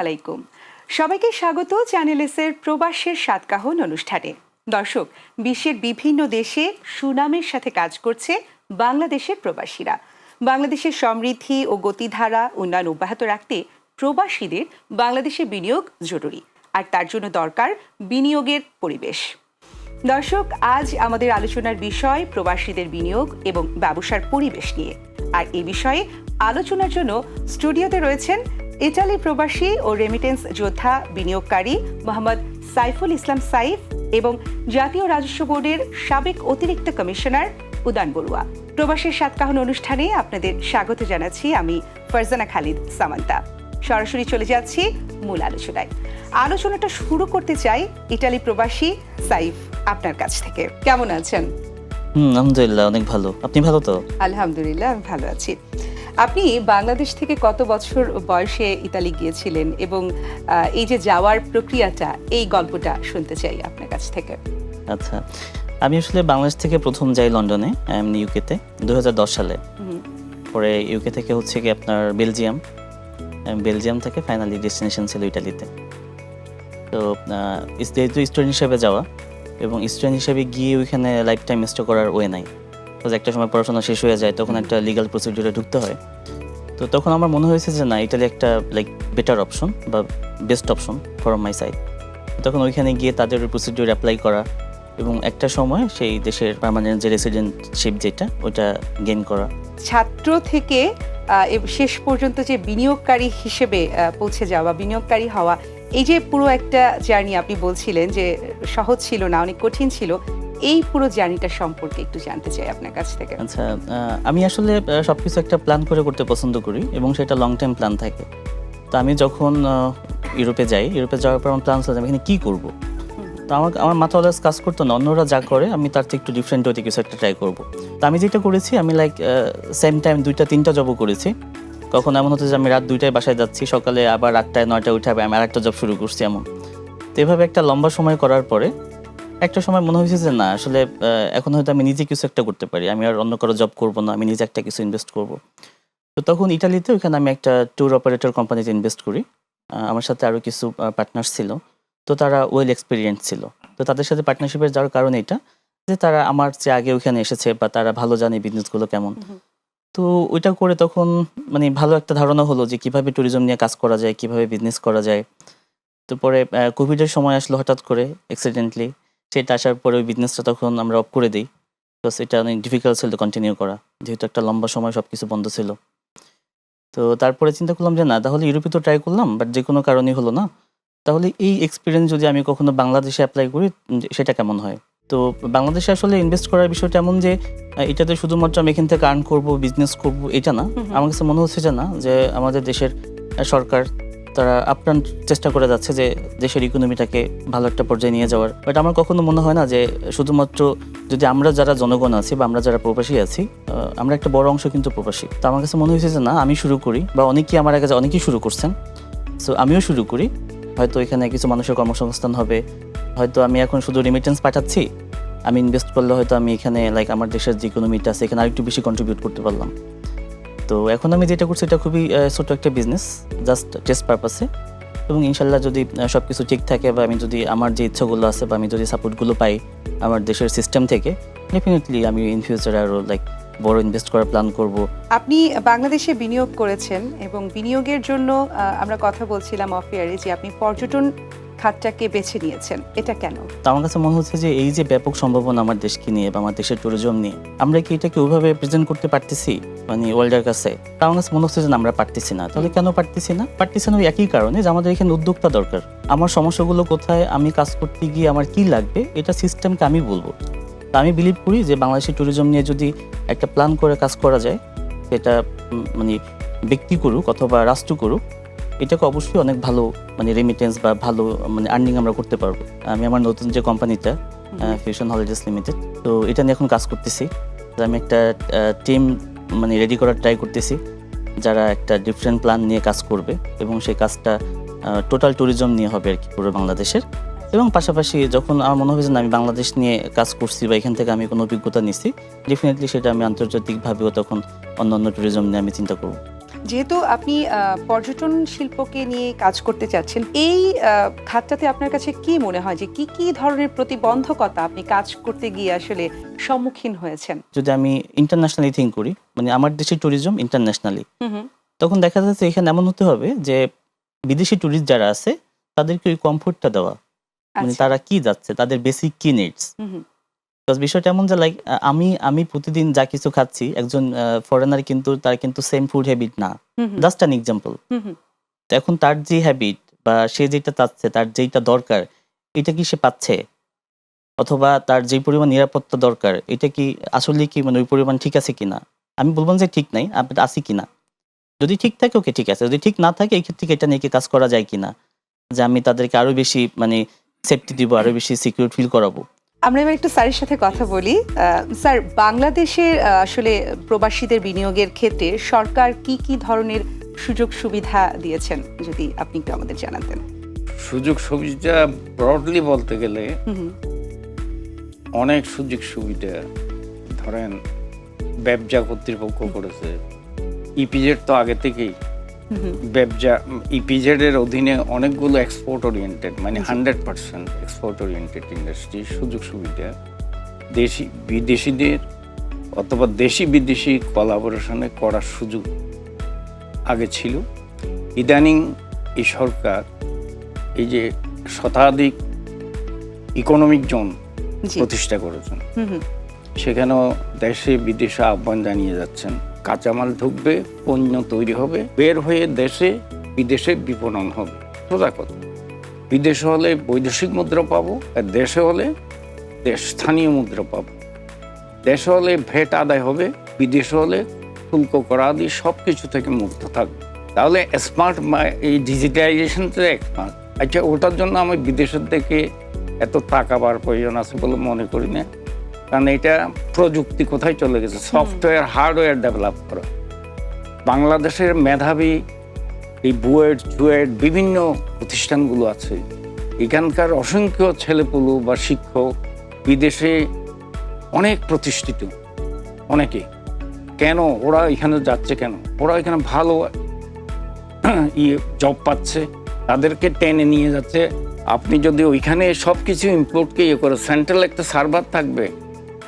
আলাইকুম। সবাইকে স্বাগত চ্যানেল এসের প্রবাসের সাতকাহন অনুষ্ঠানে। দর্শক, বিশ্বের বিভিন্ন দেশে সুনামের সাথে কাজ করছে বাংলাদেশের প্রবাসীরা। বাংলাদেশের সমৃদ্ধি ও গতিধারা উন্নয়ন অব্যাহত রাখতে প্রবাসীদের বাংলাদেশে বিনিয়োগ জরুরি, আর তার জন্য দরকার বিনিয়োগের পরিবেশ। দর্শক, আজ আমাদের আলোচনার বিষয় প্রবাসীদের বিনিয়োগ এবং ব্যবসার পরিবেশ নিয়ে। আর এ বিষয়ে আলোচনার জন্য স্টুডিওতে রয়েছেন ইটালি প্রবাসী ও রেমিটেন্স যোদ্ধা বিনিয়োগকারী মোহাম্মদ সাইফুল ইসলাম সাইফ এবং জাতীয় রাজস্ব বোর্ডের সাবেক অতিরিক্ত কমিশনার উদান বড়ুয়া। প্রবাসীর সাতকাহন অনুষ্ঠানে আপনাদের স্বাগত জানাচ্ছি আমি ফারজানা খালিদ সামান্তা। সরাসরি চলে যাচ্ছি মূল আলোচনায়। আলোচনাটা শুরু করতে চাই ইটালি প্রবাসী সাইফ আপনার কাছ থেকে। কেমন আছেন? হুম আলহামদুলিল্লাহ অনেক ভালো। আপনি ভালো তো? আলহামদুলিল্লাহ আমি ভালো আছি। আপনি বাংলাদেশ থেকে কত বছর বয়সে ইতালি গিয়েছিলেন এবং এই যে যাওয়ার প্রক্রিয়াটা এই গল্পটা শুনতে চাই আপনার কাছ থেকে। আচ্ছা আমি আসলে বাংলাদেশ থেকে প্রথম যাই লন্ডনে এমনি ইউকেতে দু হাজার দশ সালে। পরে ইউকে থেকে হচ্ছে কি আপনার বেলজিয়াম বেলজিয়াম থেকে ফাইনালি ডেস্টিনেশন ছিল ইটালিতে। তো যেহেতু স্টুডেন্ট হিসেবে যাওয়া এবং স্টুডেন্ট হিসেবে গিয়ে ওইখানে লাইফ টাইম স্টে করার ওয়ে নাই। একটা সময় পড়াশোনা শেষ হয়ে যায়, তখন একটা লিগাল প্রসিডিউরে ঢুকতে হয়। তো তখন আমার মনে হয়েছে যে না ইটালি একটা লাইক বেটার অপশন বা best option for my side তখন ওইখানে গিয়ে তাদের প্রসিডিউর অ্যাপ্লাই করা এবং একটা সময় সেই দেশের পার্মানেন্ট যে রেসিডেন্টশিপ যেটা, ওটা গেইন করা। ছাত্র থেকে শেষ পর্যন্ত যে বিনিয়োগকারী হিসেবে পৌঁছে যাওয়া বিনিয়োগকারী হওয়া, এই যে পুরো একটা জার্নি আপনি বলছিলেন যে সহজ ছিল না, অনেক কঠিন ছিল এই পুরো জার্নিটা সম্পর্কে একটু জানতে চাই আপনার কাছ থেকে। আচ্ছা আমি আসলে সব কিছু একটা প্ল্যান করে করতে পছন্দ করি এবং সেটা লং টাইম প্ল্যান থাকে। তো আমি যখন ইউরোপে যাই, ইউরোপে যাওয়ার পর আমার প্ল্যান ছিল আমি এখানে কী করব? তো আমার আমার মাথা অলওয়েজ কাজ করতো না, অন্যরা যা করে আমি তার থেকে একটু ডিফারেন্ট হতে কিছু একটা ট্রাই করব। তো আমি যেটা করেছি, আমি লাইক সেম টাইম দুইটা, তিনটা জবও করেছি। কখন এমন হতো যে আমি রাত দুইটায় বাসায় যাচ্ছি, সকালে আবার আটটায়, নয়টায় উঠে আমি আর একটা জব শুরু করছি এমন। তো এভাবে একটা লম্বা সময় করার পরে একটা সময় মনে হয়েছে যে না আসলে এখন হয়তো আমি নিজে কিছু একটা করতে পারি। আমি আর অন্য কারও জব করব না আমি নিজে একটা কিছু ইনভেস্ট করব। তো তখন ইটালিতে ওখানে আমি একটা ট্যুর অপারেটর কোম্পানিতে ইনভেস্ট করি। আমার সাথে আরও কিছু পার্টনার্স ছিল। তো তারা ওয়েল এক্সপিরিয়েন্স ছিল। তো তাদের সাথে পার্টনারশিপের যাওয়ার কারণ এটা যে তারা আমার চেয়ে আগে ওখানে এসেছে বা তারা ভালো জানে বিজনেসগুলো কেমন। তো ওইটা করে তখন মানে ভালো একটা ধারণা হলো যে কীভাবে ট্যুরিজম নিয়ে কাজ করা যায় কীভাবে বিজনেস করা যায়। তো পরে কোভিডের সময় আসলো হঠাৎ করে অ্যাক্সিডেন্টলি সেটা আসার পরে ওই বিজনেসটা তখন আমরা অফ করে দিই। তো সেটা অনেক ডিফিকাল্ট ছিল কন্টিনিউ করা। যেহেতু একটা লম্বা সময় সব কিছু বন্ধ ছিল। তো তারপরে চিন্তা করলাম যে না তাহলে ইউরোপে তো ট্রাই করলাম বাট যে কোনো কারণেই হলো না। তাহলে এই এক্সপিরিয়েন্স যদি আমি কখনো বাংলাদেশে অ্যাপ্লাই করি সেটা কেমন হয়? তো বাংলাদেশে আসলে ইনভেস্ট করার বিষয়টা এমন যে এটাতে শুধুমাত্র আমি এখান থেকে আর্ন করব বিজনেস করব এটা না। আমার কাছে মনে হচ্ছে যে না যে আমাদের দেশের সরকার তারা আপ্রাণ চেষ্টা করে যাচ্ছে যে দেশের ইকোনমিটাকে ভালো একটা পর্যায়ে নিয়ে যাওয়ার। বাট আমার কখনো মনে হয় না যে শুধুমাত্র যদি আমরা যারা জনগণ আছি বা আমরা যারা প্রবাসী আছি আমরা একটা বড় অংশ কিন্তু প্রবাসী। তো আমার কাছে মনে হয়েছে যে না, আমি শুরু করি বা অনেকেই আমার আগে অনেকেই শুরু করছেন। সো আমিও শুরু করি। হয়তো এখানে কিছু মানুষের কর্মসংস্থান হবে। হয়তো আমি এখন শুধু রেমিটেন্স পাঠাচ্ছি। আমি ইনভেস্ট করলে হয়তো আমি এখানে লাইক আমার দেশের যে ইকোনমিটা আছে, এখানে আরেকটু বেশি কন্ট্রিবিউট করতে পারলাম। তো এখন আমি যেটা করছি, এটা খুবই ছোট একটা বিজনেস জাস্ট টেস্ট পারপাসে এবং ইনশাল্লাহ যদি সব কিছু ঠিক থাকে বা আমি যদি আমার যে ইচ্ছাগুলো আছে বা আমি যদি সাপোর্টগুলো পাই আমার দেশের সিস্টেম থেকে ডেফিনেটলি আমি ইন ফিউচারে আরও লাইক বড় ইনভেস্ট করার প্ল্যান করব। আপনি বাংলাদেশে বিনিয়োগ করেছেন এবং বিনিয়োগের জন্য আমরা কথা বলছিলাম অফ ইয়ারে যে আপনি পর্যটন খাতটাকে বেছে নিয়েছেন। এটা কেন? আমার কাছে মনে হচ্ছে যে এই যে ব্যাপক সম্ভাবনা আমার দেশকে নিয়ে বা আমার দেশের ট্যুরিজম নিয়ে, আমরা কি এটাকে ওইভাবে প্রেজেন্ট করতে পারতেছি? মানে ওয়ার্ল্ডের কাছে। আমার কাছে মনে হচ্ছে যে আমরা পারতেছি না। তাহলে কেন পারতেছি না? পারতেছি না ওই একই কারণে যে আমাদের এখানে উদ্যোক্তা দরকার। আমার সমস্যাগুলো কোথায়? আমি কাজ করতে গিয়ে আমার কি লাগবে? এটা সিস্টেমকে আমি বলব। তা আমি বিলিভ করি যে বাংলাদেশের ট্যুরিজম নিয়ে যদি একটা প্ল্যান করে কাজ করা যায়, সেটা মানে ব্যক্তি করুক অথবা রাষ্ট্র করুক এটাকে অবশ্যই অনেক ভালো মানে রেমিটেন্স বা ভালো মানে আর্নিং আমরা করতে পারব। আমি আমার নতুন যে কোম্পানিটা ফিউশন হলিডেজ লিমিটেড তো এটা নিয়ে এখন কাজ করতেছি। তো আমি একটা টিম মানে রেডি করার ট্রাই করতেছি যারা একটা ডিফারেন্ট প্ল্যান নিয়ে কাজ করবে এবং সেই কাজটা টোটাল ট্যুরিজম নিয়ে হবে আর কি পুরো বাংলাদেশের। এবং পাশাপাশি যখন আমার মনে যে আমি বাংলাদেশ নিয়ে কাজ করছি বা এখান থেকে আমি কোনো অভিজ্ঞতা নিচ্ছি ডেফিনেটলি সেটা আমি আন্তর্জাতিকভাবেও তখন অন্য অন্য ট্যুরিজম নিয়ে আমি চিন্তা করব। যেহেতু আপনি পর্যটন শিল্পকে নিয়ে কাজ করতে চাচ্ছেন এই খাতটাতে আপনার কাছে কি মনে হয় যে কি কি ধরনের প্রতিবন্ধকতা আপনি কাজ করতে গিয়ে আসলে সম্মুখীন হয়েছেন? যদি আমি ইন্টারন্যাশনালি থিঙ্ক করি মানে আমার দেশের ট্যুরিজম ইন্টারন্যাশনালি তখন দেখা যাচ্ছে এখানে এমন হতে হবে যে বিদেশি ট্যুরিস্ট যারা আছে তাদেরকে ওই কমফোর্টটা দেওয়া মানে আচ্ছা। তারা কি যাচ্ছে তাদের বেসিক কি নিডস বিকজ বিষয়টা এমন যে লাইক আমি আমি প্রতিদিন যা কিছু খাচ্ছি একজন ফরেনার কিন্তু তার কিন্তু সেম ফুড হ্যাবিট না। জাস্ট অ্যান এক্সাম্পল তো এখন তার যে হ্যাবিট বা সে যেটা চাচ্ছে তার যেটা দরকার এটা কি সে পাচ্ছে? অথবা তার যে পরিমাণ নিরাপত্তা দরকার এটা কি আসলে কি মানে ওই পরিমাণ ঠিক আছে কিনা? আমি বলব যে ঠিক নাই আপনি আছি কিনা? যদি ঠিক থাকে ওকে ঠিক আছে। যদি ঠিক না থাকে এই ক্ষেত্রে এটা নিয়ে কি কাজ করা যায় কিনা? যে আমি তাদেরকে আরও বেশি মানে সেফটি দিব আরও বেশি সিকিউর ফিল করাবো। আমরা এবার একটু স্যারের সাথে কথা বলি। স্যার বাংলাদেশের আসলে প্রবাসীদের বিনিয়োগের ক্ষেত্রে সরকার কি কি ধরনের সুযোগ সুবিধা দিয়েছেন যদি আপনি একটু আমাদের জানাতেন? সুযোগ সুবিধা ব্রডলি বলতে গেলে অনেক সুযোগ সুবিধা ধরেন ব্যবসা কর্তৃপক্ষ করেছে। ইপিজেড তো আগে থেকেই। ব্যবসা ইপিজেড এর অধীনে অনেকগুলো এক্সপোর্ট ওরিয়েন্টেড মানে hundred percent export oriented industry সুযোগ সুবিধা। দেশি বিদেশিদের অথবা দেশি বিদেশি কলাবোরেশনে করার সুযোগ আগে ছিল। ইদানিং এই সরকার এই যে শতাধিক ইকোনমিক জোন প্রতিষ্ঠা করেছেন। সেখানেও দেশে বিদেশে আহ্বান জানিয়ে যাচ্ছেন। কাঁচামাল ঢুকবে, পণ্য তৈরি হবে, বের হয়ে দেশে, বিদেশে বিপণন হবে। সোজা কথা। বিদেশে হলে বৈদেশিক মুদ্রা পাবো, আর দেশে হলে দেশ স্থানীয় মুদ্রা পাবো। দেশে হলে ভেট আদায় হবে, বিদেশে হলে শুল্ক করা আদি সব কিছু থেকে মুক্ত থাকবে। তাহলে স্মার্ট এই ডিজিটাইজেশন তো স্মার্ট আচ্ছা ওটার জন্য আমি বিদেশের থেকে এত টাকা বার প্রয়োজন আছে বলে মনে করি না। কারণ এটা প্রযুক্তি কোথায় চলে গেছে? সফটওয়্যার হার্ডওয়্যার ডেভেলপ করা। বাংলাদেশের মেধাবী এই বুয়েট জুয়েট বিভিন্ন প্রতিষ্ঠানগুলো আছে। এখানকার অসংখ্য ছেলেপুলু বা শিক্ষক বিদেশে অনেক প্রতিষ্ঠিত। অনেকে। কেন? ওরা এখানে যাচ্ছে কেন? ওরা এখানে ভালো ইয়ে জব পাচ্ছে। তাদেরকে টেনে নিয়ে যাচ্ছে। আপনি যদি ওইখানে সব কিছু ইম্পোর্টকে ইয়ে করে সেন্ট্রাল একটা সার্ভার থাকবে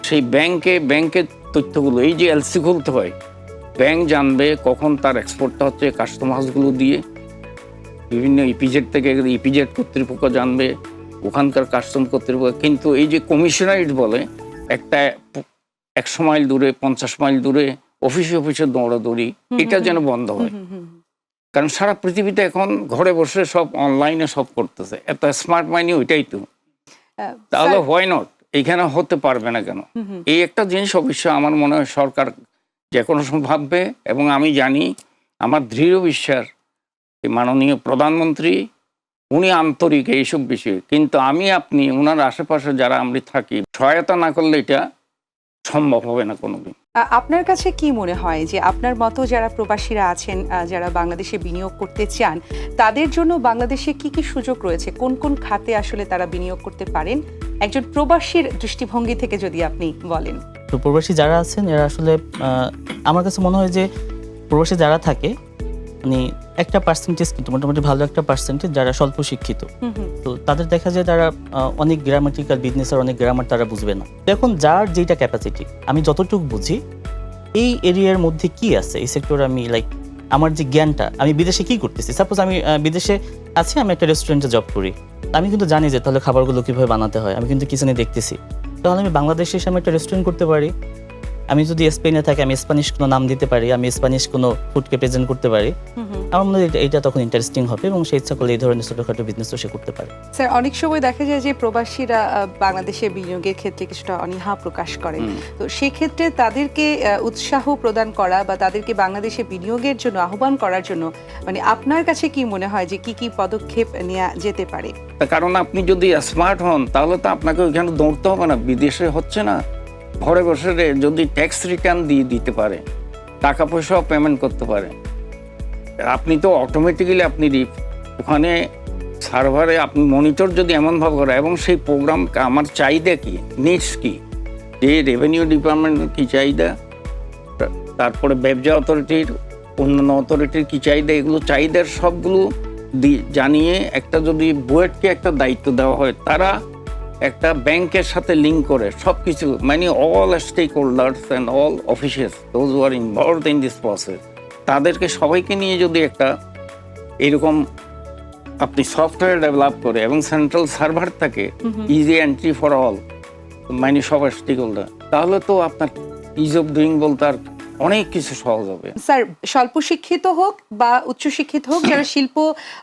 সেই ব্যাংকে ব্যাংকের তথ্যগুলো এই যে এলসি খুলতে হয় ব্যাংক জানবে কখন তার এক্সপোর্টটা হচ্ছে কাস্টমার্সগুলো দিয়ে। বিভিন্ন ইপিজেড থেকে ইপিজেড কর্তৃপক্ষ জানবে ওখানকার কাস্টম কর্তৃপক্ষ। কিন্তু এই যে কমিশনারিট বলে একটা একশো মাইল দূরে পঞ্চাশ মাইল দূরে অফিসে অফিসে দৌড়াদৌড়ি এটা যেন বন্ধ হয়। কারণ সারা পৃথিবীতে এখন ঘরে বসে সব অনলাইনে সব করতেছে। এত স্মার্ট মাইনি ওইটাই তো। তাহলে হোয়াই নট এইখানে হতে পারবে না কেন? এই একটা জিনিস অবশ্য আমার মনে হয় সরকার যে কোনো সময় ভাববে এবং আমি জানি আমার দৃঢ় বিশ্বাস এই মাননীয় প্রধানমন্ত্রী উনি আন্তরিক এইসব বিষয়ে। কিন্তু আমি আপনি ওনার আশেপাশে যারা আমরা থাকি সহায়তা না করলে এটা সম্ভব হবে না কোনোদিন। আপনার কাছে কি মনে হয় যে আপনার মতো যারা প্রবাসীরা আছেন যারা বাংলাদেশে বিনিয়োগ করতে চান তাদের জন্য বাংলাদেশে কি কি সুযোগ রয়েছে? কোন কোন খাতে আসলে তারা বিনিয়োগ করতে পারেন? একজন প্রবাসীর দৃষ্টিভঙ্গি থেকে যদি আপনি বলেন। তো প্রবাসী যারা আছেন এরা আসলে আমার কাছে মনে হয় যে প্রবাসী যারা থাকে মানে একটা পার্সেন্টেজ কিন্তু মোটামুটি ভালো একটা পার্সেন্টেজ যারা স্বল্প শিক্ষিত। তো তাদের দেখা যায় তারা অনেক গ্রামাটিক্যাল বিজনেসের অনেক গ্রামার তারা বুঝবে না। এখন যার যেটা ক্যাপাসিটি আমি যতটুকু বুঝি এই এরিয়ার মধ্যে কি আছে? এই সেক্টর আমি লাইক আমার যে জ্ঞানটা, আমি বিদেশে কি করতেছি? সাপোজ আমি বিদেশে আছি, আমি একটা রেস্টুরেন্টে জব করি। আমি কিন্তু জানি যে তাহলে খাবারগুলো কীভাবে বানাতে হয়, আমি কিন্তু কিচেনে দেখতেছি। তাহলে আমি বাংলাদেশে এসে আমি একটা রেস্টুরেন্ট করতে পারি। আমি যদি স্পেনে থাকি আমি স্প্যানিশ কোনো নাম দিতে পারি আমি স্প্যানিশ কোনো ফুডকে প্রেজেন্ট করতে পারি। আমার মনে হয় এটা- তখন ইন্টারেস্টিং হবে এবং সেই ইচ্ছা করলে এই ধরনের ছোটোখাটো বিজনেসও সে করতে পারে। স্যার অনেক সময় দেখা যায় যে প্রবাসীরা বাংলাদেশে বিনিয়োগের ক্ষেত্রে কিছুটা অনীহা প্রকাশ হুম। তো সেক্ষেত্রে তাদেরকে উৎসাহ প্রদান করা বা তাদেরকে বাংলাদেশে বিনিয়োগের জন্য আহ্বান করার জন্য মানে আপনার কাছে কি মনে হয় যে কি কি পদক্ষেপ নেওয়া যেতে পারে? কারণ আপনি যদি স্মার্ট হন তাহলে তো আপনাকে ওইখানে দৌড়তে হবে না বিদেশে হচ্ছে না। ঘরে বসে যদি ট্যাক্স রিটার্ন দিয়ে দিতে পারে, টাকা পয়সাও পেমেন্ট করতে পারে। আপনি তো অটোমেটিক্যালি আপনি ওখানে সার্ভারে আপনি মনিটর যদি এমনভাবে করে এবং সেই প্রোগ্রাম আমার চাহিদা কী নিডস কী, যে রেভিনিউ ডিপার্টমেন্টের কী চাহিদা, তারপরে ব্যবসা অথরিটির অন্যান্য অথরিটির কী চাহিদা, এগুলো চাহিদার সবগুলো জানিয়ে একটা যদি বুয়েটকে একটা দায়িত্ব দেওয়া হয়, তারা একটা ব্যাংকের সাথে লিঙ্ক করে সব কিছু মানে all stakeholders and all officials those are involve in this process তাদেরকে সবাইকে নিয়ে যদি একটা এরকম আপনি সফটওয়্যার ডেভেলপ করে এবং সেন্ট্রাল সার্ভার থাকে ইজি এন্ট্রি ফর অল মানে সবার স্টেক হোল্ডার তাহলে তো আপনার ইজ অফ ডুইং বলতে আর অনেক কিছু সহজ হবে। স্যার স্বল্প শিক্ষিত হোক বা উচ্চ শিক্ষিত হোক যারা শিল্প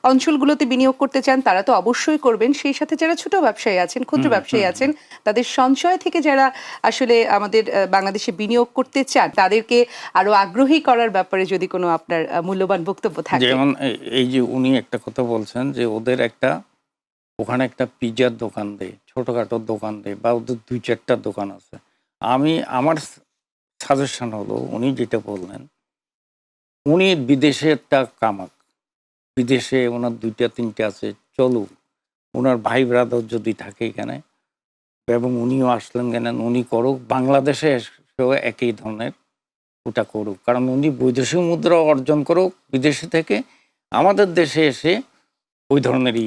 অঞ্চলগুলোতে বিনিয়োগ করতে চান তারা তো অবশ্যই করবেন। সেই সাথে যারা ছোট ব্যবসায়ী আছেন ক্ষুদ্র ব্যবসায়ী আছেন তাদের সঞ্চয় থেকে যারা আসলে আমাদের বাংলাদেশে বিনিয়োগ করতে চান তাদেরকে আরও আগ্রহী করার ব্যাপারে যদি কোনো আপনার মূল্যবান বক্তব্য থাকে। যেমন এই যে উনি একটা কথা বলছেন যে ওদের একটা ওখানে একটা পিজার দোকান দেয় ছোটখাটো দোকান দেয় বা ওদের দুই চারটা দোকান আছে। আমি আমার সাজেশন হলো, উনি যেটা বললেন, উনি বিদেশে একটা কামাক। বিদেশে ওনার দুইটা, তিনটা আছে, চলুক। ওনার ভাই ব্রাদার যদি থাকে এখানে, এবং উনিও আসলেন কেন উনি করুক, বাংলাদেশে একই ধরনের ওটা করুক। কারণ উনি বৈদেশিক মুদ্রা অর্জন করুক, বিদেশে থেকে আমাদের দেশে এসে ওই ধরনেরই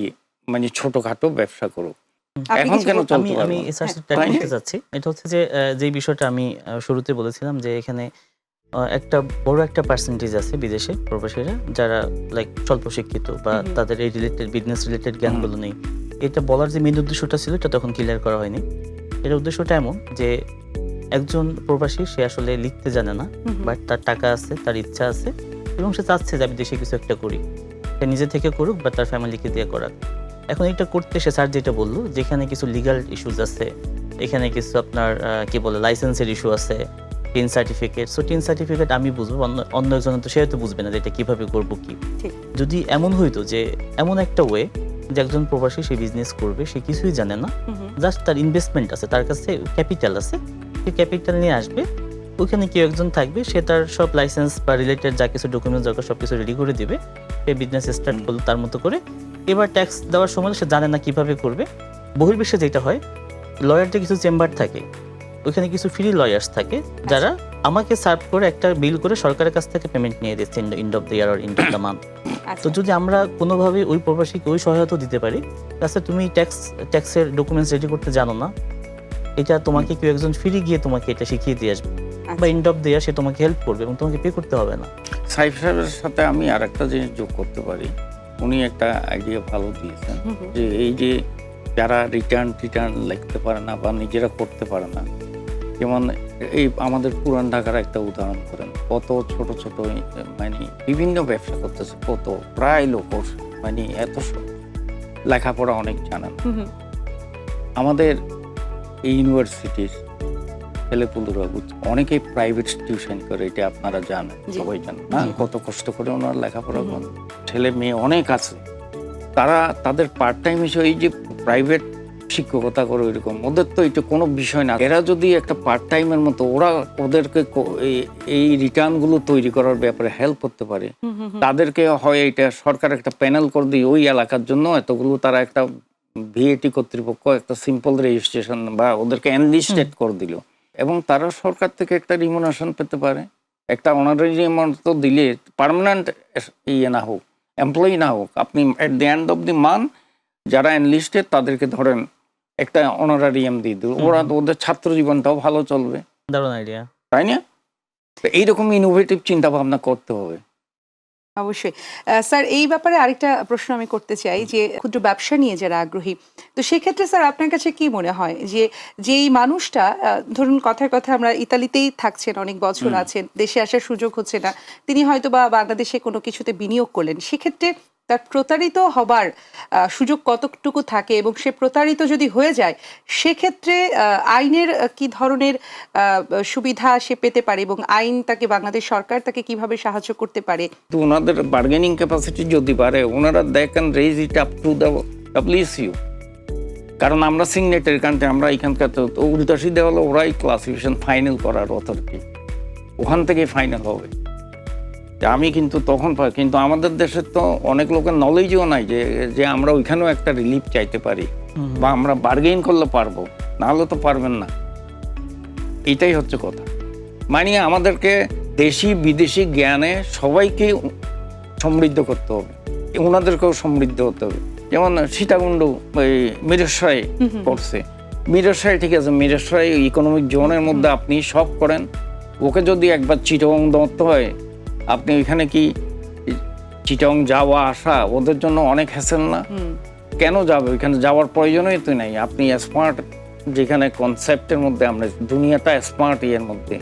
মানে ছোটোখাটো ব্যবসা করুক। এখন কেন আমি আমি? করতে চাচ্ছি। এটা হচ্ছে যে যে বিষয়টা আমি শুরুতে বলেছিলাম যে এখানে একটা বড় একটা পার্সেন্টেজ আছে বিদেশে প্রবাসীরা যারা লাইক স্বল্প শিক্ষিত বা। তাদের এই রিলেটেড বিজনেস রিলেটেড জ্ঞানগুলো নেই। এটা বলার যে মেন উদ্দেশ্যটা ছিল এটা তখন ক্লিয়ার করা হয়নি। এর উদ্দেশ্যটা এমন যে একজন প্রবাসী সে আসলে লিখতে জানে না। বাট তার টাকা আছে তার ইচ্ছা আছে এবং সে চাচ্ছে যে আমি দেশে কিছু একটা করি। সে নিজে থেকে করুক বা তার ফ্যামিলিকে দিয়ে করাক। এখন এটা করতে সে স্যার যেটা বলল যেখানে কিছু লিগাল ইস্যুজ আছে এখানে কিছু আপনার কি বলে লাইসেন্সের ইস্যু আছে TIN certificate so TIN certificate আমি বুঝব অন্য অন্য একজন তো সে হয়তো বুঝবে না যে এটা কীভাবে করব কি। যদি এমন হইতো যে এমন একটা ওয়ে যে একজন প্রবাসী সে বিজনেস করবে সে কিছুই জানে না। জাস্ট তার ইনভেস্টমেন্ট আছে তার কাছে ক্যাপিটাল আছে সে ক্যাপিটাল নিয়ে আসবে ওখানে কেউ একজন থাকবে সে তার সব লাইসেন্স বা রিলেটেড যা কিছু ডকুমেন্টস দরকার সব কিছু রেডি করে দিবে সে বিজনেস স্টার্ট করল তার মতো করে এবার ট্যাক্স দেওয়ার সময় সে জানে না কীভাবে করবে। বহির্বিশ্বে যেটা হয় লয়ারদের কিছু চেম্বার থাকে ওইখানে কিছু ফ্রি লয়ার্স থাকে যারা আমাকে সার্ভ করে একটা বিল করে সরকারের কাছ থেকে পেমেন্ট নিয়ে দিচ্ছে ইন্ড অফ দ্য ইয়ার আর ইন্ড অফ দ্য মান্থ আচ্ছা। তো যদি আমরা কোনোভাবে ওই প্রবাসীকে ওই সহায়তা দিতে পারি তাছাড়া তুমি ট্যাক্স ট্যাক্সের ডকুমেন্টস রেডি করতে জানো না। এটা তোমাকে কেউ একজন ফিরে গিয়ে তোমাকে এটা শিখিয়ে দিয়ে আসবে। বা আচ্ছা। এন্ড অফ দ্য ইয়ার সে তোমাকে হেল্প করবে এবং তোমাকে পে করতে হবে না। সাইফ সাহেবের সাথে আমি আর একটা জিনিস যোগ করতে পারি। উনি একটা আইডিয়া ভালো দিয়েছেন। যে এই যে যারা রিটার্ন টিটার্ন লিখতে পারে না বা নিজেরা করতে পারে না যেমন এই আমাদের পুরান ঢাকার একটা উদাহরণ করেন কত ছোট ছোট মানে বিভিন্ন ব্যবসা করতেছে কত প্রায় লোক মানে এত লেখাপড়া অনেক জানেন। আমাদের এই ইউনিভার্সিটির ছেলেপুলুরা অনেকেই প্রাইভেট টিউশন করে এটা আপনারা জানেন সবাই জানেন না? কত কষ্ট করে ওনারা লেখাপড়া। করেন। ছেলে মেয়ে অনেক আছে। তারা তাদের পার্ট টাইম হিসেবে এই যে প্রাইভেট শিক্ষকতা করে এরকম ওদের তো এটা কোনো বিষয় না। এরা যদি একটা পার্ট টাইমের মতো ওরা ওদেরকে এই- রিটার্নগুলো তৈরি করার ব্যাপারে হেল্প করতে পারে। তাদেরকে হয় এটা সরকার একটা প্যানেল করে দিয়ে ওই এলাকার জন্য এতগুলো তারা একটা ভিএটি কর্তৃপক্ষ একটা সিম্পল রেজিস্ট্রেশন বা ওদেরকে এনলিস্টেড করে দিল। এবং তারা সরকার থেকে একটা রিমুনেশন পেতে পারে। একটা অনারারি অ্যামাউন্ট তো দিলে পারমানেন্ট ইয়ে না হোক এমপ্লয়ি না হোক আপনি at the end of the month যারা এনলিস্টেড তাদেরকে ধরেন একটা অনারারিয়াম দিয়ে দিল। ওরা তো ওদের ছাত্র জীবনটাও ভালো চলবে। দারুণ আইডিয়া তাই না? এইরকম ইনোভেটিভ চিন্তা ভাবনা করতে হবে। অবশ্যই। স্যার এই ব্যাপারে আরেকটা প্রশ্ন আমি করতে চাই যে ক্ষুদ্র ব্যবসা নিয়ে যারা আগ্রহী তো সেক্ষেত্রে স্যার আপনার কাছে কি মনে হয় যে যেই মানুষটা ধরুন কথার কথা আমরা ইতালিতেই থাকছেন অনেক বছর আছেন দেশে আসার সুযোগ হচ্ছে না তিনি হয়তো বা বাংলাদেশে কোনো কিছুতে বিনিয়োগ করলেন সেক্ষেত্রে তার প্রতারিত হবার সুযোগ কতটুকু থাকে এবং সে প্রতারিত যদি হয়ে যায়, সেক্ষেত্রে আইনের কি ধরনের সুবিধা সে পেতে পারে এবং আইন তাকে, বাংলাদেশ সরকার তাকে কীভাবে সাহায্য করতে পারে? ওনাদের বার্গেনিং ক্যাপাসিটি যদি বাড়ে, ওনারা they can raise it up to the WCU কারণ আমরা সিগনেটারি কান্ট্রি আমরা এখানকার তো তো উল্টা সিধে হলো ওরাই ক্লাসিফিকেশন ফাইনাল করার অথরিটি ওখান থেকেই ফাইনাল হবে। আমি কিন্তু তখন পাই কিন্তু আমাদের দেশের তো অনেক লোকের নলেজও নাই যে যে আমরা ওইখানেও একটা রিলিফ চাইতে পারি। বা আমরা বার্গেইন করলে পারব নাহলে তো পারবেন না। এটাই হচ্ছে কথা। মানে আমাদেরকে দেশি বিদেশি জ্ঞানে সবাইকে সমৃদ্ধ করতে হবে। ওনাদেরকেও সমৃদ্ধ হতে হবে। যেমন সীতাকুণ্ড ওই মিরেশ্বরাই করছে। মিরেশ্বরাই ঠিক আছে মিরেশ্বরাই ইকোনমিক জোনের মধ্যে আপনি সব করেন। ওকে যদি একবার চিটং ধরতে হয় আপনি ওইখানে কি চিটং যাওয়া আসা ওদের জন্য অনেক হ্যাসেল না? কেন যাবে? ওইখানে যাওয়ার প্রয়োজনই তো নাই। আপনি স্মার্ট যেখানে কনসেপ্টের মধ্যে আমরা দুনিয়াটা স্মার্ট ইয়ের মধ্যে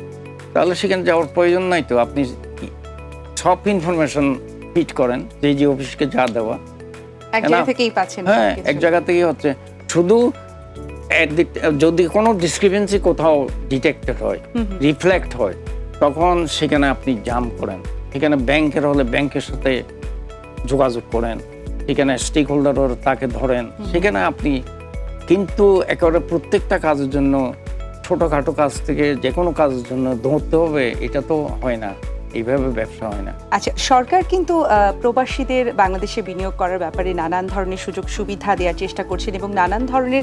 তাহলে সেখানে যাওয়ার প্রয়োজন নাই তো। আপনি সব ইনফরমেশন ফিট করেন যে যে অফিসকে যা দেওয়া। হ্যাঁ এক জায়গা থেকেই হচ্ছে। শুধু যদি কোনো ডিসক্রিপেন্সি কোথাও ডিটেক্টেড হয়। রিফ্লেক্ট হয় তখন সেখানে আপনি জাম করেন। সেখানে ব্যাংকের হলে ব্যাংকের সাথে যোগাযোগ করেন। সেখানে স্টেক হোল্ডার তাকে ধরেন। সেখানে আপনি কিন্তু একেবারে প্রত্যেকটা কাজের জন্য ছোটোখাটো কাজ থেকে যে কোনো কাজের জন্য ধরতে হবে এটা তো হয় না। এইভাবে ব্যবসা হয় না। আচ্ছা সরকার কিন্তু প্রবাসীদের বাংলাদেশে বিনিয়োগ করার ব্যাপারে নানান ধরনের সুযোগ সুবিধা দেওয়ার চেষ্টা করছেন এবং নানান ধরনের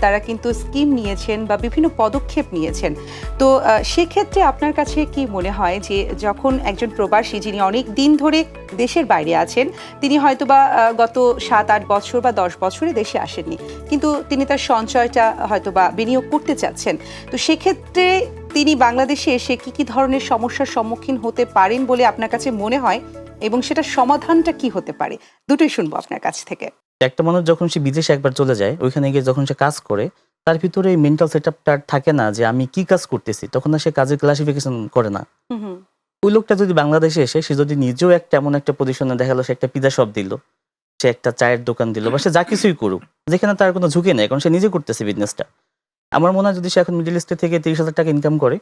তারা কিন্তু স্কিম নিয়েছেন বা বিভিন্ন পদক্ষেপ নিয়েছেন। তো সেক্ষেত্রে আপনার কাছে কি মনে হয় যে যখন একজন প্রবাসী যিনি অনেক দিন ধরে দেশের বাইরে আছেন তিনি হয়তোবা আহ, গত সাত আট বছর বা দশ বছরে দেশে আসেননি কিন্তু তিনি তার সঞ্চয়টা হয়তো বা বিনিয়োগ করতে চাচ্ছেন তো সেক্ষেত্রে তিনি বাংলাদেশে এসে কি কি ধরনের সমস্যার সম্মুখীন হতে পারেন বলে আপনার কাছে মনে হয় এবং সেটার সমাধানটা কি হতে পারে? দুটোই শুনব আপনার কাছ থেকে। একটা মানুষ যখন সে বিদেশে একবার চলে যায় ওইখানে গিয়ে যখন সে কাজ করে তার ভিতরে এই মেন্টাল সেট আপটা থাকে না যে আমি কি কাজ করতেছি তখন আর সে কাজের ক্লাসিফিকেশন করে না। ওই লোকটা যদি বাংলাদেশে এসে সে যদি নিজেও একটা এমন একটা পজিশনে দেখা গেলো সে একটা পিজা শপ দিল সে একটা চায়ের দোকান দিল বা সে যা কিছুই করুক যেখানে তার কোনো ঝুঁকি নেই কারণ সে নিজে করতেছে বিজনেসটা আমার মনে হয় যদি সে এখন মিডিল ইস্টে থেকে তিরিশ হাজার টাকা ইনকাম করে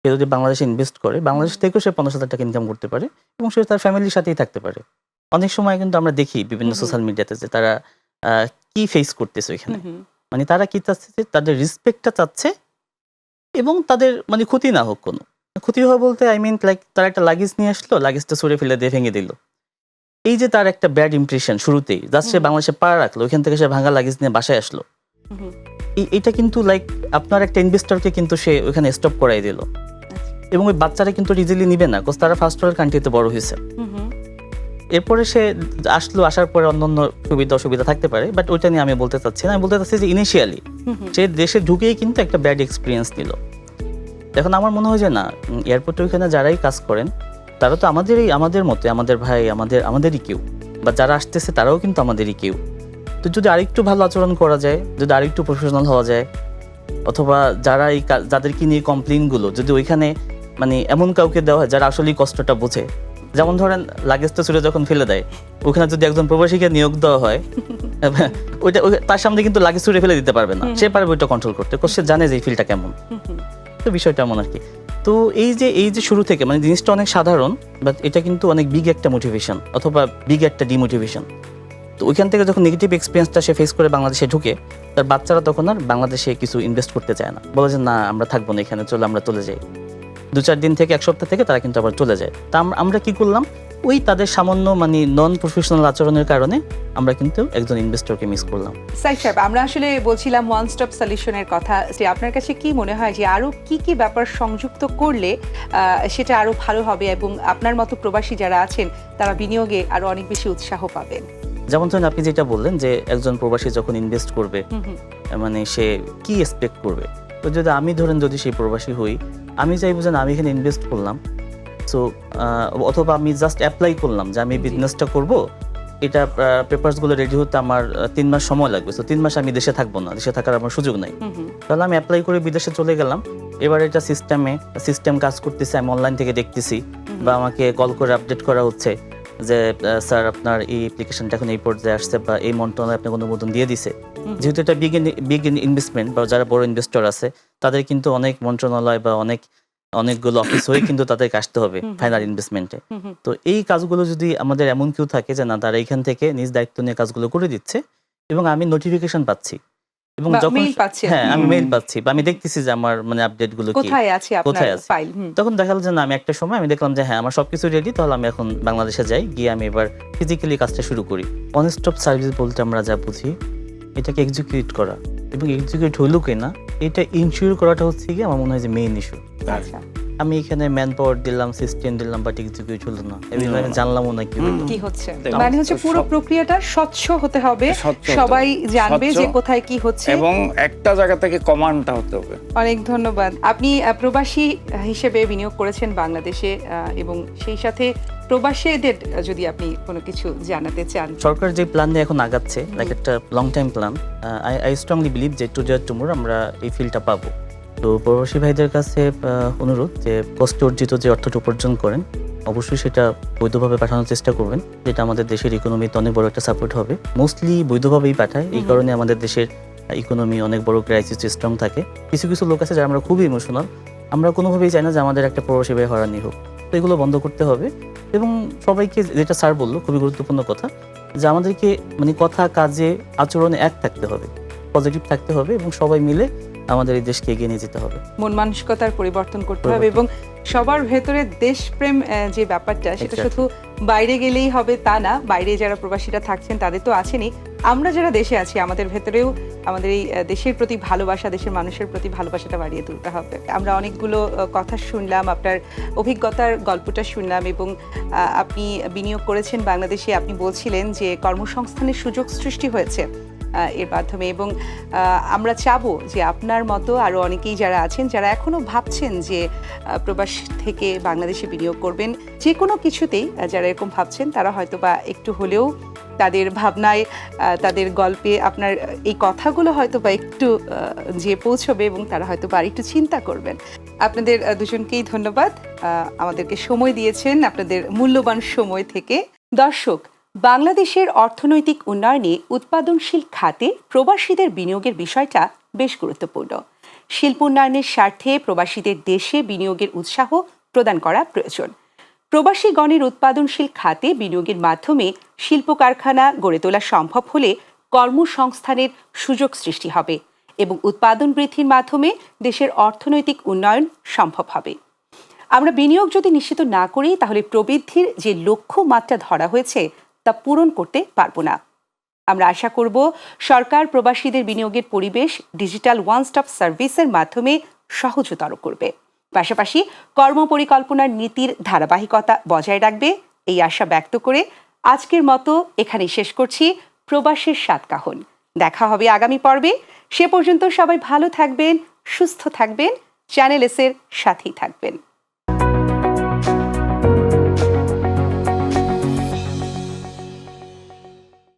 সে যদি বাংলাদেশে ইনভেস্ট করে বাংলাদেশ থেকেও সে পঞ্চাশ হাজার টাকা ইনকাম করতে পারে এবং সে তার ফ্যামিলির সাথেই থাকতে পারে। অনেক সময় কিন্তু আমরা দেখি বিভিন্ন। সোশ্যাল মিডিয়াতে যে তারা কি ফেস করতেছে ওইখানে। মানে তারা কি চাচ্ছে যে তাদের রেসপেক্টটা চাচ্ছে এবং তাদের মানে ক্ষতি না হোক কোনো। ক্ষতি হয় বলতে আই মিন লাইক তারা একটা লাগেজ নিয়ে আসলো লাগেজটা সরে ফেলে দিয়ে ভেঙে দিল। এই যে তার একটা ব্যাড ইমপ্রেশন শুরুতেই সে বাংলাদেশে পা রাখল ওইখান থেকে সে ভাঙা লাগেজ নিয়ে বাসায় আসলো। এটা কিন্তু লাইক আপনার একটা ইনভেস্টরকে কিন্তু সে ওইখানে স্টপ করাই দিল। এবং ওই বাচ্চারা কিন্তু ইজিলি নিবে না বিকজ তারা ফার্স্ট ওয়ার্ল্ড কান্ট্রিতে বড় হয়েছে। এরপরে সে আসলো আসার পরে অন্য অন্য সুবিধা অসুবিধা থাকতে পারে বাট ওইটা নিয়ে আমি বলতে চাচ্ছি না। আমি বলতে চাচ্ছি যে ইনিশিয়ালি। সে দেশে ঢুকেই কিন্তু একটা ব্যাড এক্সপিরিয়েন্স নিল। এখন আমার মনে হয় যে না এয়ারপোর্টে ওইখানে যারাই কাজ করেন তারা তো আমাদেরই আমাদের মতো আমাদের ভাই আমাদের আমাদেরই কেউ। বা যারা আসতেছে তারাও কিন্তু আমাদেরই কেউ। তো যদি আরেকটু ভালো আচরণ করা যায় যদি আরেকটু প্রফেশনাল হওয়া যায় অথবা যারা এই যাদেরকে নিয়ে কমপ্লেনগুলো যদি ওইখানে মানে এমন কাউকে দেওয়া হয় যারা আসলেই কষ্টটা বোঝে। যেমন ধরেন লাগেজটা ছুড়ে যখন ফেলে দেয় ওখানে যদি একজন প্রবাসীকে নিয়োগ দেওয়া হয় ওইটা তার সামনে কিন্তু লাগেজ ছুড়ে ফেলে দিতে পারবে না। সে পারবে ওইটা কন্ট্রোল করতে। সে জানে যে এই ফিলটা কেমন। তো বিষয়টা এমন আর কি। তো এই যে এই যে শুরু থেকে মানে জিনিসটা অনেক সাধারণ বাট এটা কিন্তু অনেক বিগ একটা মোটিভেশন অথবা বিগ একটা ডিমোটিভেশন তো ওইখান থেকে যখন নেগেটিভ এক্সপিরিয়েন্সটা সে ফেস করে বাংলাদেশে ঢুকে, তার বাচ্চারা তখন আর বাংলাদেশে কিছু ইনভেস্ট করতে চায় না। বলে যে, না, আমরা থাকব না এখানে, চলে আমরা চলে যাই। দু চার দিন থেকে, এক সপ্তাহ থেকে তারা কিন্তু আবার চলে যায়। তা আম- আমরা কি করলাম? ওই তাদের সামান্য মানে নন প্রফেশনাল আচরণের কারণে আমরা কিন্তু একজন ইনভেস্টরকে মিস করলাম। সাইদ সাহেব, আমরা আসলে বলছিলাম ওয়ান স্টপ সলিউশনের কথা। যে আপনার কাছে কি মনে হয় যে, আরও কি কি ব্যাপার সংযুক্ত করলে সেটা আরও ভালো হবে? এবং আপনার মতো প্রবাসী যারা আছেন, তারা বিনিয়োগে আরও অনেক বেশি উৎসাহ পাবেন? যেমন ধরেন আপনি যেটা বললেন যে একজন প্রবাসী যখন ইনভেস্ট করবে। মানে সে কি এক্সপেক্ট করবে? তো যদি আমি ধরেন যদি সেই প্রবাসী হই আমি চাইব যে না, আমি এখানে ইনভেস্ট করলাম। সো অথবা আমি জাস্ট অ্যাপ্লাই করলাম যে আমি বিজনেসটা করব। এটা পেপারসগুলো রেডি হতে আমার তিন মাস সময় লাগবে। তো তিন মাস আমি দেশে থাকব না দেশে থাকার আমার সুযোগ নাই। তাহলে আমি অ্যাপ্লাই করে বিদেশে চলে গেলাম। এবার এটা সিস্টেমে সিস্টেম কাজ করতেছে আমি অনলাইন থেকে দেখতেছি বা আমাকে কল করে আপডেট করা হচ্ছে। যে স্যার আপনার এই অ্যাপ্লিকেশনটা এখন এই পর্যায়ে আসছে বা এই মন্ত্রণালয় আপনাকে অনুমোদন দিয়ে দিছে। যেহেতু এটা বিগ বিগ ইনভেস্টমেন্ট বা যারা বড় ইনভেস্টর আছে তাদের কিন্তু অনেক মন্ত্রণালয় বা অনেক অনেকগুলো অফিস হয়ে কিন্তু তাদেরকে আসতে হবে ফাইনাল ইনভেস্টমেন্টে। তো এই কাজগুলো যদি আমাদের এমন কেউ থাকে যে না তারা এখান থেকে নিজ দায়িত্ব নিয়ে কাজগুলো করে দিচ্ছে এবং আমি নোটিফিকেশন পাচ্ছি। এবং যখন হ্যাঁ আমি মেইল পাচ্ছি বা আমি দেখতেছি যে আমার মানে আপডেটগুলো কোথায় আছে আপনার কোথায় আছে? ফাইল তখন যে না আমি একটা সময় আমি দেখলাম যে হ্যাঁ আমার সবকিছু রেডি তাহলে আমি এখন বাংলাদেশে যাই গিয়ে আমি এবার ফিজিক্যালি কাজটা শুরু করি। অন স্টপ সার্ভিস বলতে আমরা যা বুঝি এটাকে এক্সিকিউট করা। এবং এক্সিকিউট হলো কিনা এটা ইনশিওর করাটা হচ্ছে কি আমার মনে হয় যে মেইন ইস্যু আচ্ছা। আমি এখানে ম্যান পাওয়ার দিলাম সিস্টেম দিলাম বাট এক্সিকিউট হলো না। এবং আমি জানলামও না কি কি হচ্ছে? মানে হচ্ছে পুরো প্রক্রিয়াটা স্বচ্ছ হতে হবে। সবাই জানবে যে কোথায় কি হচ্ছে। এবং একটা জায়গা থেকে কমান্ডটা হতে হবে। অনেক ধন্যবাদ। আপনি প্রবাসী হিসেবে বিনিয়োগ করেছেন বাংলাদেশে আহ, এবং সেই সাথে প্রবাসীদের যদি আপনি কোনো কিছু জানাতে চান। সরকার যে প্ল্যান নিয়ে এখন আগাচ্ছে লাইক একটা long time plan I I strongly believe যে টু টুমোর আমরা এই ফিল্ডটা পাবো। তো প্রবাসী ভাইদের কাছে অনুরোধ যে কষ্ট অর্জিত যে অর্থটা উপার্জন করেন অবশ্যই সেটা বৈধভাবে পাঠানোর চেষ্টা করবেন। যেটা আমাদের দেশের ইকোনমিতে অনেক বড় একটা সাপোর্ট হবে। মোস্টলি বৈধভাবেই পাঠায়। এই কারণে আমাদের দেশের ইকোনমি অনেক বড় ক্রাইসিস স্ট্রং থাকে। কিছু কিছু লোক আছে যারা আমরা খুবই ইমোশনাল আমরা কোনোভাবেই চাই না যে আমাদের একটা প্রবাসী ভাই হরানি হোক। তো এগুলো বন্ধ করতে হবে। এবং সবাইকে যেটা স্যার বলল খুবই গুরুত্বপূর্ণ কথা যে আমাদেরকে মানে কথা কাজে আচরণে এক থাকতে হবে। পজিটিভ থাকতে হবে এবং সবাই মিলে আমাদের এই দেশকে এগিয়ে নিয়ে যেতে হবে। মন মানসিকতার পরিবর্তন করতে হবে এবং সবার ভেতরে দেশপ্রেম যে ব্যাপারটা সেটা শুধু বাইরে গেলেই হবে তা না বাইরে যারা প্রবাসীরা থাকছেন তাদের তো আছেনই। আমরা যারা দেশে আছি আমাদের ভেতরেও আমাদের এই দেশের প্রতি ভালোবাসা দেশের মানুষের প্রতি ভালোবাসাটা বাড়িয়ে তুলতে হবে। আমরা অনেকগুলো কথা শুনলাম আপনার অভিজ্ঞতার গল্পটা শুনলাম এবং আপনি বিনিয়োগ করেছেন বাংলাদেশে আপনি বলছিলেন যে কর্মসংস্থানের সুযোগ সৃষ্টি হয়েছে। এর মাধ্যমে। এবং আমরা চাবো যে আপনার মতো আরও অনেকেই যারা আছেন, যারা এখনও ভাবছেন যে প্রবাস থেকে বাংলাদেশে বিনিয়োগ করবেন যে কোনো কিছুতেই যারা এরকম ভাবছেন, তারা হয়তো বা একটু হলেও তাদের ভাবনায় তাদের গল্পে আপনার এই কথাগুলো হয়তো বা একটু যে পৌঁছবে এবং তারা হয়তো বা একটু চিন্তা করবেন। আপনাদের দুজনকেই ধন্যবাদ। আমাদেরকে সময় দিয়েছেন আপনাদের মূল্যবান সময় থেকে। দর্শক বাংলাদেশের অর্থনৈতিক উন্নয়নে উৎপাদনশীল খাতে প্রবাসীদের বিনিয়োগের বিষয়টা বেশ গুরুত্বপূর্ণ। শিল্প উন্নয়নের স্বার্থে প্রবাসীদের দেশে বিনিয়োগের উৎসাহ প্রদান করা প্রয়োজন। প্রবাসী গণের উৎপাদনশীল খাতে বিনিয়োগের মাধ্যমে শিল্প কারখানা গড়ে তোলা সম্ভব হলে কর্মসংস্থানের সুযোগ সৃষ্টি হবে এবং উৎপাদন বৃদ্ধির মাধ্যমে দেশের অর্থনৈতিক উন্নয়ন সম্ভব হবে। আমরা বিনিয়োগ যদি নিশ্চিত না করি, তাহলে প্রবৃদ্ধির যে লক্ষ্য মাত্রা ধরা হয়েছে তা পূরণ করতে পারব না। আমরা আশা করব সরকার প্রবাসীদের বিনিয়োগের পরিবেশ ডিজিটাল ওয়ান স্টপ সার্ভিসের মাধ্যমে সহজতর করবে। পাশাপাশি কর্মপরিকল্পনার নীতির ধারাবাহিকতা বজায় রাখবে, এই আশা ব্যক্ত করে আজকের মতো এখানে শেষ করছি। প্রবাসের সাতকাহন দেখা হবে আগামী পর্বে। সে পর্যন্ত সবাই ভালো থাকবেন, সুস্থ থাকবেন, চ্যানেল এসের সাথেই থাকবেন।